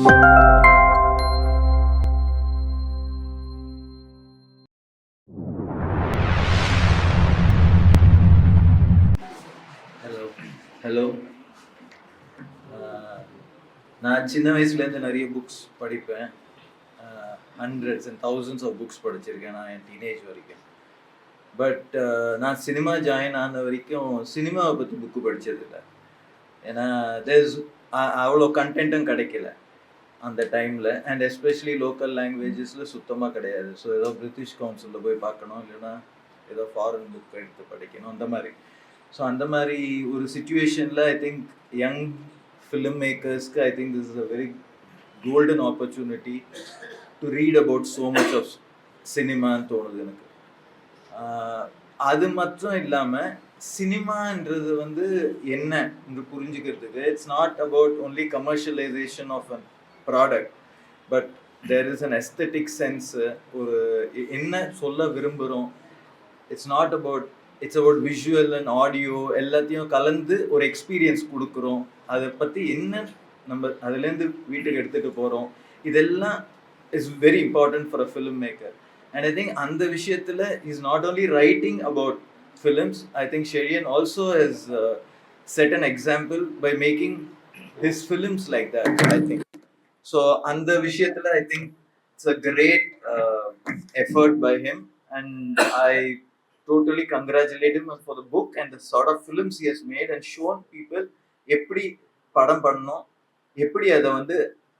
Hello hello uh, நான் சின்ன வயசுலேருந்து நிறைய புக்ஸ் படிப்பேன். Hundreds and thousands of books படிச்சிருக்கேன் நான் என் டீனேஜ் வரைக்கும். பட் uh, நான் சினிமா ஜாயின் ஆன வரைக்கும் சினிமாவை பற்றி புக்கு படித்ததில்லை ஏன்னா தேர்ஸ் அவ்வளோ கண்டென்ட்டும் கிடைக்கல. அந்த டைமில் அண்ட் எஸ்பெஷலி லோக்கல் லாங்குவேஜஸில் சுத்தமாக கிடையாது. ஸோ ஏதோ பிரிட்டிஷ் கவுன்சிலில் போய் பார்க்கணும் இல்லைன்னா ஏதோ ஃபாரின் புக் எடுத்து படிக்கணும் அந்த மாதிரி. ஸோ அந்த மாதிரி ஒரு சுச்சுவேஷனில் I think young film மேக்கர்ஸ்க்கு I think this is a very golden opportunity to read about so much of சினிமான்னு தோணுது எனக்கு. அது மட்டும் இல்லாமல் சினிமான்றது வந்து என்ன? என்று புரிஞ்சுக்கிறதுக்கு it's not about only commercialization of an product but there is an aesthetic sense ஒரு என்ன சொல்ல விரும்புகிறோம் it's not about it's about visual and audio எல்லாத்தையும் கலந்து ஒரு எக்ஸ்பீரியன்ஸ் கொடுக்குறோம். அதை பற்றி என்ன நம்ம அதுலேருந்து வீட்டுக்கு எடுத்துகிட்டு போகிறோம் இதெல்லாம் is very important for a film maker and I think அந்த விஷயத்தில் is not only writing about films I think ஷெரியன் also has set an example by making his films like that I think so அந்த விஷயத்தில் I think it's a great effort by him and I totally congratulate for the book and and the sort of films he has made and எப்படி படம் பண்ணணும் எப்படி அதை வந்து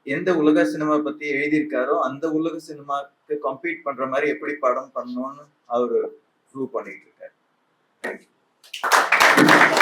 எந்த உலக சினிமா பத்தி எழுதியிருக்காரோ அந்த உலக சினிமாக்கு கம்பீட் பண்ற மாதிரி எப்படி படம் பண்ணணும்னு அவர் ப்ரூவ் பண்ணிட்டு இருக்காரு Thank you.